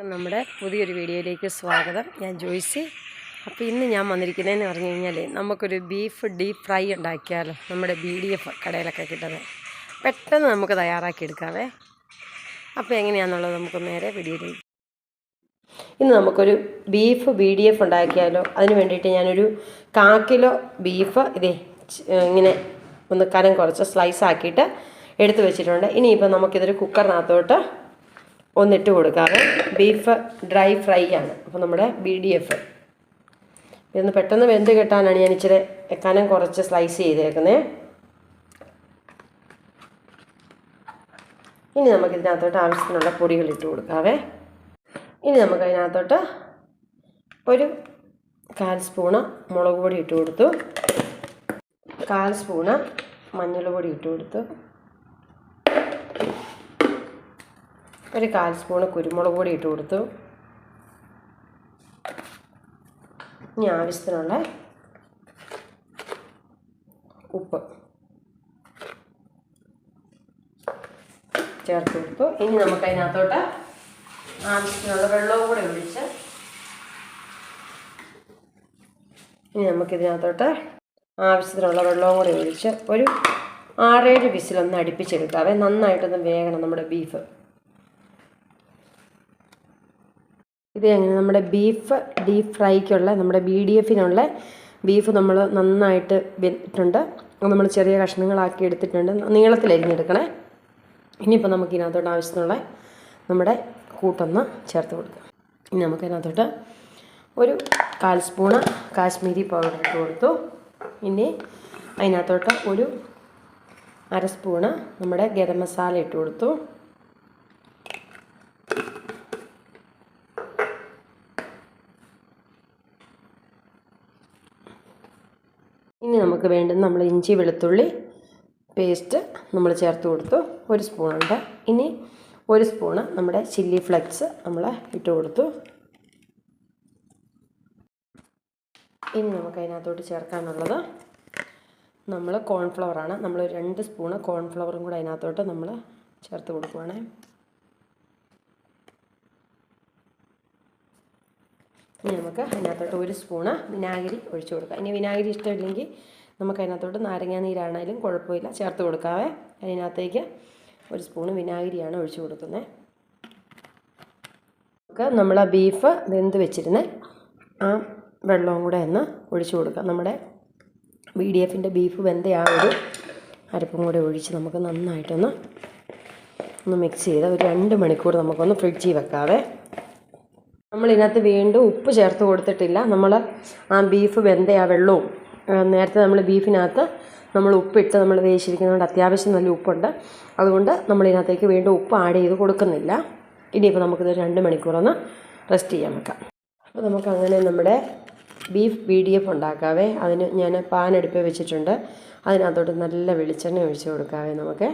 നമ്മുടെ പുതിയൊരു വീഡിയോയിലേക്ക് സ്വാഗതം. ഞാൻ ജോയ്സി. അപ്പോൾ ഇന്ന് ഞാൻ വന്നിരിക്കുന്നതെന്ന് പറഞ്ഞു കഴിഞ്ഞാൽ നമുക്കൊരു ബീഫ് ഡീപ്പ് ഫ്രൈ ഉണ്ടാക്കിയാലോ നമ്മുടെ ബി ഡി എഫ് കടയിലൊക്കെ കിട്ടുന്നത്. പെട്ടെന്ന് നമുക്ക് തയ്യാറാക്കി എടുക്കാവേ. അപ്പോൾ എങ്ങനെയാണെന്നുള്ളത് നമുക്ക് നേരെ വീഡിയോയിലേക്ക് ഇന്ന് നമുക്കൊരു ബീഫ് ബി ഡി എഫ് ഉണ്ടാക്കിയാലോ? അതിന് വേണ്ടിയിട്ട് ഞാനൊരു കാ കിലോ ബീഫ് ഇതേ ഇങ്ങനെ ഒന്ന് കനം കുറച്ച് സ്ലൈസ് ആക്കിയിട്ട് എടുത്തു വെച്ചിട്ടുണ്ട്. ഇനിയിപ്പോൾ നമുക്കിതൊരു കുക്കറിനകത്തോട്ട് ഒന്നിട്ട് കൊടുക്കാറ് ബീഫ് ഡ്രൈ ഫ്രൈ ആണ്. അപ്പോൾ നമ്മുടെ ബി ഡി എഫ് ഇതൊന്ന് പെട്ടെന്ന് വെന്ത് കിട്ടാനാണ് ഞാൻ ഇച്ചിരി കനം കുറച്ച് സ്ലൈസ് ചെയ്തേക്കുന്നത് ഇനി നമുക്ക് ഇതിനകത്തോട്ട് ആവശ്യത്തിനുള്ള പൊടികൾ ഇട്ട് കൊടുക്കാവേ. ഇനി നമുക്ക് അതിനകത്തോട്ട് ഒരു കാൽ സ്പൂണ് മുളക് പൊടി ഇട്ട് കൊടുത്തു. കാൽ സ്പൂണ് മഞ്ഞൾ പൊടി ഇട്ട് കൊടുത്തു. ഒരു കാൽ സ്പൂണ് കുരുമുളക് പൊടി ഇട്ട് കൊടുത്തു. ഇനി ആവശ്യത്തിനുള്ള ഉപ്പ് ചേർത്ത് കൊടുത്തു. ഇനി നമുക്ക് അതിനകത്തോട്ട് ആവശ്യത്തിനുള്ള വെള്ളവും കൂടെ ഒഴിച്ച് ഇനി നമുക്കിതിനകത്തോട്ട് ആവശ്യത്തിനുള്ള വെള്ളവും കൂടി ഒഴിച്ച് ഒരു ആറേഴ് വിസിലൊന്ന് അടുപ്പിച്ചെടുക്കാവേ നന്നായിട്ടൊന്ന് വേകണം നമ്മുടെ ബീഫ്. ഇത് എങ്ങനെ? നമ്മുടെ ബീഫ് ഡീപ് ഫ്രൈക്കുള്ള നമ്മുടെ ബി ഡി എഫിനുള്ള ബീഫ് നമ്മൾ നന്നായിട്ട് വെന്തിട്ടുണ്ട്. നമ്മൾ ചെറിയ കഷ്ണങ്ങളാക്കി എടുത്തിട്ടുണ്ട്. നീളത്തിൽ അരിഞ്ഞെടുക്കണേ. ഇനിയിപ്പോൾ നമുക്ക് ഇതിനകത്തോട്ട് ആവശ്യത്തിനുള്ള നമ്മുടെ കൂട്ടൊന്ന് ചേർത്ത് കൊടുക്കാം. ഇനി നമുക്ക് ഇതിനകത്തോട്ട് ഒരു കാൽ സ്പൂണ് കാശ്മീരി പൗഡർ ഇട്ട് കൊടുത്തു. ഇനി അതിനകത്തോട്ട് ഒരു അര സ്പൂണ് നമ്മുടെ ഗരം മസാല ഇട്ട് കൊടുത്തു ഇനി നമുക്ക് വേണ്ടത് നമ്മൾ ഇഞ്ചി വെളുത്തുള്ളി പേസ്റ്റ് നമ്മൾ ചേർത്ത് കൊടുത്തു. ഒരു സ്പൂണുണ്ട് ഇനി ഒരു സ്പൂണ് നമ്മുടെ ചില്ലി ഫ്ലെക്സ് നമ്മൾ ഇട്ട് കൊടുത്തു. ഇനി നമുക്ക് അതിനകത്തോട്ട് ചേർക്കാനുള്ളത് നമ്മൾ കോൺഫ്ലവറാണ് നമ്മൾ രണ്ട് സ്പൂണ് കോൺഫ്ലവറും കൂടെ അതിനകത്തോട്ട് നമ്മൾ ചേർത്ത് കൊടുക്കുവാണേ. ഇനി നമുക്ക് അതിനകത്തോട്ട് ഒരു സ്പൂണ് വിനാഗിരി ഒഴിച്ചു കൊടുക്കാം. ഇനി വിനാഗിരി ഇഷ്ടമില്ലെങ്കിൽ നമുക്ക് അതിനകത്തോട്ട് നാരങ്ങാ നീരാണേലും കുഴപ്പമില്ല. ചേർത്ത് കൊടുക്കാവേ. അതിനകത്തേക്ക് ഒരു സ്പൂണ് വിനാഗിരിയാണ് ഒഴിച്ചു കൊടുക്കുന്നത് നമുക്ക് നമ്മൾ ആ ബീഫ് വെന്ത് വെച്ചിരുന്ന് ആ വെള്ളവും കൂടെ ഒന്ന് ഒഴിച്ചു കൊടുക്കാം. നമ്മുടെ ബി ഡി എഫിന്റെ ബീഫ് വെന്ത ആ ഒരു അരപ്പും കൂടെ ഒഴിച്ച് നമുക്ക് നന്നായിട്ടൊന്ന് ഒന്ന് മിക്സ് ചെയ്ത് ഒരു രണ്ട് മണിക്കൂർ നമുക്കൊന്ന് ഫ്രിഡ്ജിൽ വെക്കാവേ. നമ്മളിതിനകത്ത് വീണ്ടും ഉപ്പ് ചേർത്ത് കൊടുത്തിട്ടില്ല. നമ്മൾ ആ ബീഫ് വെന്ത ആ വെള്ളവും നേരത്തെ നമ്മൾ ബീഫിനകത്ത് നമ്മൾ ഉപ്പിട്ട് നമ്മൾ വേവിച്ചിരിക്കുന്നതുകൊണ്ട് അത്യാവശ്യം നല്ല ഉപ്പുണ്ട്. അതുകൊണ്ട് നമ്മൾ ഇതിനകത്തേക്ക് വീണ്ടും ഉപ്പ് ആഡ് ചെയ്ത് കൊടുക്കുന്നില്ല. ഇനിയിപ്പോൾ നമുക്കിത് രണ്ട് മണിക്കൂറൊന്ന് റെസ്റ്റ് ചെയ്യാൻ വെക്കാം. അപ്പോൾ നമുക്കങ്ങനെ നമ്മുടെ ബീഫ് ബി ഡി എഫ് ഉണ്ടാക്കാവേ. അതിന് ഞാൻ പാൻ അടുപ്പിൽ വെച്ചിട്ടുണ്ട്. അതിനകത്തോട്ട് നല്ല വെളിച്ചെണ്ണ ഒഴിച്ച് കൊടുക്കാവേ നമുക്ക്.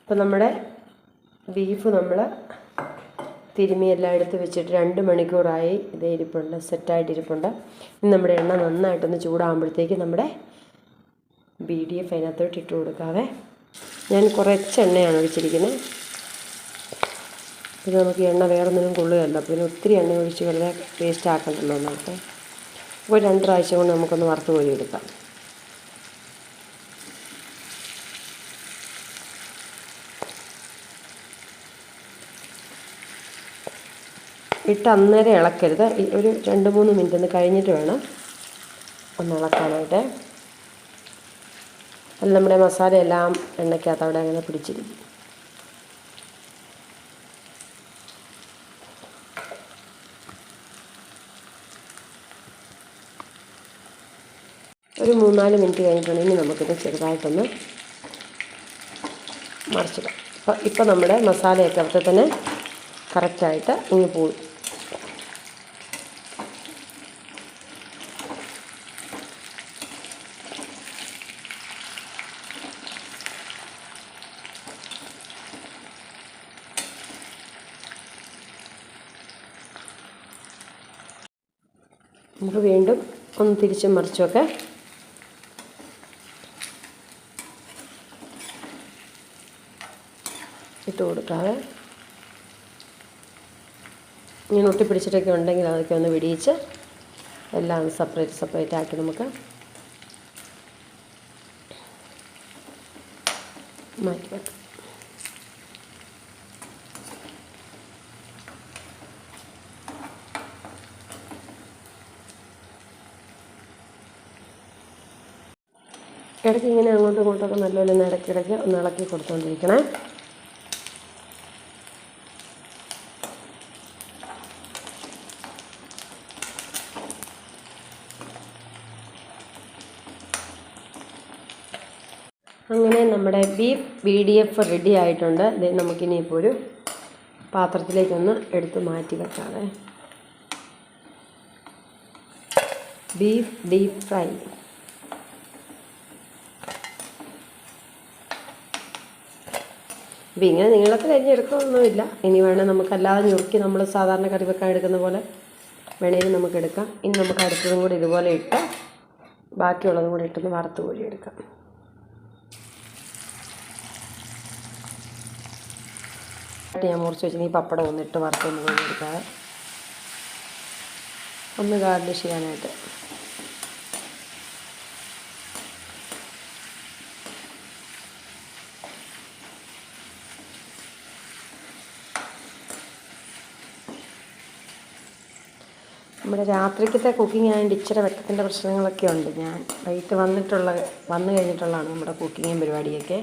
അപ്പോൾ നമ്മുടെ ബീഫ് നമ്മൾ തിരുമ്മി എല്ലാം എടുത്ത് വെച്ചിട്ട് രണ്ട് മണിക്കൂറായി ഇത് ഇരിപ്പുണ്ട് സെറ്റായിട്ട് ഇരിപ്പുണ്ട്. ഇനി നമ്മുടെ എണ്ണ നന്നായിട്ടൊന്ന് ചൂടാകുമ്പോഴത്തേക്ക് നമ്മുടെ ബി ഡി എഫ് അതിനകത്തോട്ട് ഇട്ട് കൊടുക്കാവേ. ഞാൻ കുറച്ച് എണ്ണയാണ് ഒഴിച്ചിരിക്കുന്നത്. പിന്നെ നമുക്ക് എണ്ണ വേറൊന്നിനും കൊള്ളുകയല്ല. അപ്പോൾ പിന്നെ ഒത്തിരി എണ്ണ ഒഴിച്ച് വെറുതെ വേസ്റ്റ് ആക്കണ്ടല്ലോ നമുക്ക്. അപ്പോൾ രണ്ട് പ്രാവശ്യം കൊണ്ട് നമുക്കൊന്ന് വറുത്ത് കോരി എടുക്കാം. ഇട്ട് അന്നേരം ഇളക്കരുത് ഒരു രണ്ട് മൂന്ന് മിനിറ്റ് ഒന്ന് കഴിഞ്ഞിട്ട് വേണം ഒന്ന് ഇളക്കാനായിട്ട്. അല്ല നമ്മുടെ മസാല എല്ലാം എണ്ണയ്ക്കകത്ത് അവിടെ അങ്ങനെ പിടിച്ചിരിക്കും. ഒരു മൂന്നാൽ മിനിറ്റ് കഴിഞ്ഞിട്ടുണ്ടെങ്കിൽ നമുക്കിത് ചെറുതായിട്ടൊന്ന് മറിച്ചിടാം. ഇപ്പം ഇപ്പം നമ്മുടെ മസാലയൊക്കെ അവിടെ തന്നെ കറക്റ്റായിട്ട് ഇങ്ങ് പോയി. നമുക്ക് വീണ്ടും ഒന്ന് തിരിച്ചും വെക്കാം ഇട്ട് കൊടുക്കാതെ ഇങ്ങനെ ഒട്ടിപ്പിടിച്ചിട്ടൊക്കെ ഉണ്ടെങ്കിൽ അതൊക്കെ ഒന്ന് വിടിയിച്ച് എല്ലാം സെപ്പറേറ്റ് സെപ്പറേറ്റ് ആക്കി നമുക്ക് മാറ്റി വെക്കാം. ഇടയ്ക്ക് ഇങ്ങനെ അങ്ങോട്ടും ഇങ്ങോട്ടൊക്കെ നല്ലപോലെ ഒന്ന് ഇടയ്ക്കിടയ്ക്ക് ഒന്ന് ഇളക്കി കൊടുത്തുകൊണ്ടിരിക്കണേ അങ്ങനെ നമ്മുടെ beef B D F ready ആയിട്ടുണ്ട്. ഇത് നമുക്കിനി ഇപ്പോൾ ഒരു പാത്രത്തിലേക്കൊന്ന് എടുത്ത് മാറ്റി വെക്കാവേ. ബീഫ് ഡീപ് ഫ്രൈ ഇപ്പം ഇങ്ങനെ നീളത്തിൽ അരിഞ്ഞെടുക്കണമെന്നില്ല ഇനി വേണേൽ നമുക്കല്ലാതെ ഞുറുക്കി നമ്മൾ സാധാരണ കറി വെക്കാൻ എടുക്കുന്ന പോലെ വേണേലും നമുക്ക് എടുക്കാം. ഇനി നമുക്ക് അടുത്തതും കൂടി ഇതുപോലെ ഇട്ട് ബാക്കിയുള്ളതും കൂടി ഇട്ടൊന്ന് വറുത്ത് കോഴി എടുക്കാം ഞാൻ മുറിച്ച് വെച്ചിന് ഈ പപ്പടം ഒന്ന് ഇട്ട് വറുത്തൊന്ന് കോഴി എടുക്കാതെ ഒന്ന് ഗാർണിഷ് ചെയ്യാനായിട്ട്. നമ്മുടെ രാത്രിക്കത്തെ കുക്കിംഗ് ആയതുകൊണ്ട് ഇച്ചിരി വെട്ടത്തിന്റെ പ്രശ്നങ്ങളൊക്കെ ഉണ്ട്. ഞാൻ വൈകിട്ട് വന്നിട്ടുള്ള വന്നു കഴിഞ്ഞിട്ടുള്ളതാണ് നമ്മുടെ കുക്കിങ്ങും പരിപാടിയൊക്കെ.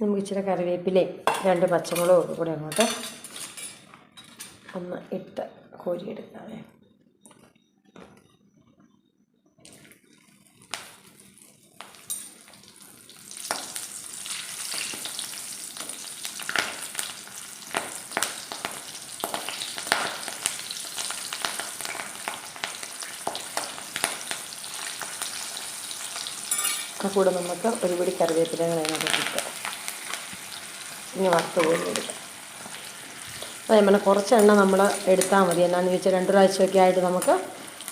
നമുക്ക് ഇച്ചിരി കറിവേപ്പിലയും രണ്ട് പച്ചമുളകും കൂടെ അങ്ങോട്ട് ഒന്ന് ഇട്ട് കോരിയെടുക്കാവേ. കൂടെ നമുക്ക് ഒരുപിടി കറിവേപ്പിലകൾ അതിനകത്ത് ഇട്ട് ഇനി വറുത്ത് കോരി അതേപോലെ കുറച്ച് എണ്ണ നമ്മൾ എടുത്താൽ മതി. എന്നാന്ന് ചോദിച്ചാൽ രണ്ട് പ്രാവശ്യമൊക്കെ ആയിട്ട് നമുക്ക്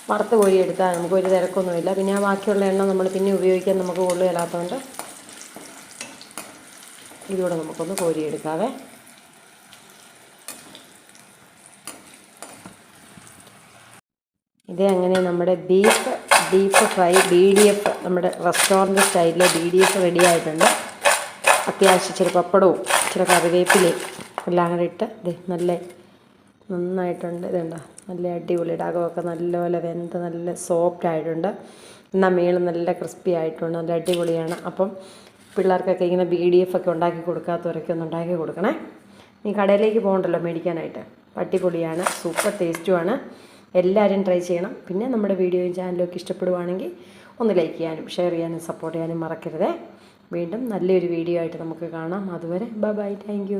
വറുത്ത് കോരി എടുത്താൽ നമുക്ക് ഒരു തിരക്കൊന്നുമില്ല. പിന്നെ ആ ബാക്കിയുള്ള എണ്ണ നമ്മൾ പിന്നെ ഉപയോഗിക്കാൻ നമുക്ക് കൊള്ളുകയില്ലാത്തതുകൊണ്ട് ഇതിലൂടെ നമുക്കൊന്ന് കോരിയെടുക്കാവേ. ഇതേ അങ്ങനെ നമ്മുടെ beef beef fry B D F നമ്മുടെ റെസ്റ്റോറന്റ് സ്റ്റൈലിലെ ബി ഡി എഫ് റെഡി ആയിട്ടുണ്ട്. അത്യാവശ്യം ഇച്ചിരി പപ്പടവും ഇച്ചിരി കറിവേപ്പിലയും എല്ലാം കൂടെ ഇട്ട് ഇത് നല്ല നന്നായിട്ടുണ്ട്. ഇതുണ്ടോ നല്ല അടിപൊളി അകമൊക്കെ നല്ലപോലെ വെന്ത് നല്ല സോഫ്റ്റ് ആയിട്ടുണ്ട്. എന്നാൽ മേൾ നല്ല ക്രിസ്പി ആയിട്ടുണ്ട്. നല്ല അടിപൊളിയാണ്. അപ്പം പിള്ളേർക്കൊക്കെ ഇങ്ങനെ ബി ഡി എഫ് ഒക്കെ ഉണ്ടാക്കി കൊടുക്കാത്തവരൊക്കെ ഒന്ന് ഉണ്ടാക്കി കൊടുക്കണേ. നീ കടയിലേക്ക് പോകണ്ടല്ലോ മേടിക്കാനായിട്ട്. അടിപൊളിയാണ്. സൂപ്പർ ടേസ്റ്റുമാണ് എല്ലാവരും ട്രൈ ചെയ്യണം. പിന്നെ നമ്മുടെ വീഡിയോയും ചാനലൊക്കെ ഇഷ്ടപ്പെടുവാണെങ്കിൽ ഒന്ന് ലൈക്ക് ചെയ്യാനും ഷെയർ ചെയ്യാനും സപ്പോർട്ട് ചെയ്യാനും മറക്കരുതേ. വീണ്ടും നല്ലൊരു വീഡിയോ ആയിട്ട് നമുക്ക് കാണാം. അതുവരെ ബൈ ബൈ താങ്ക്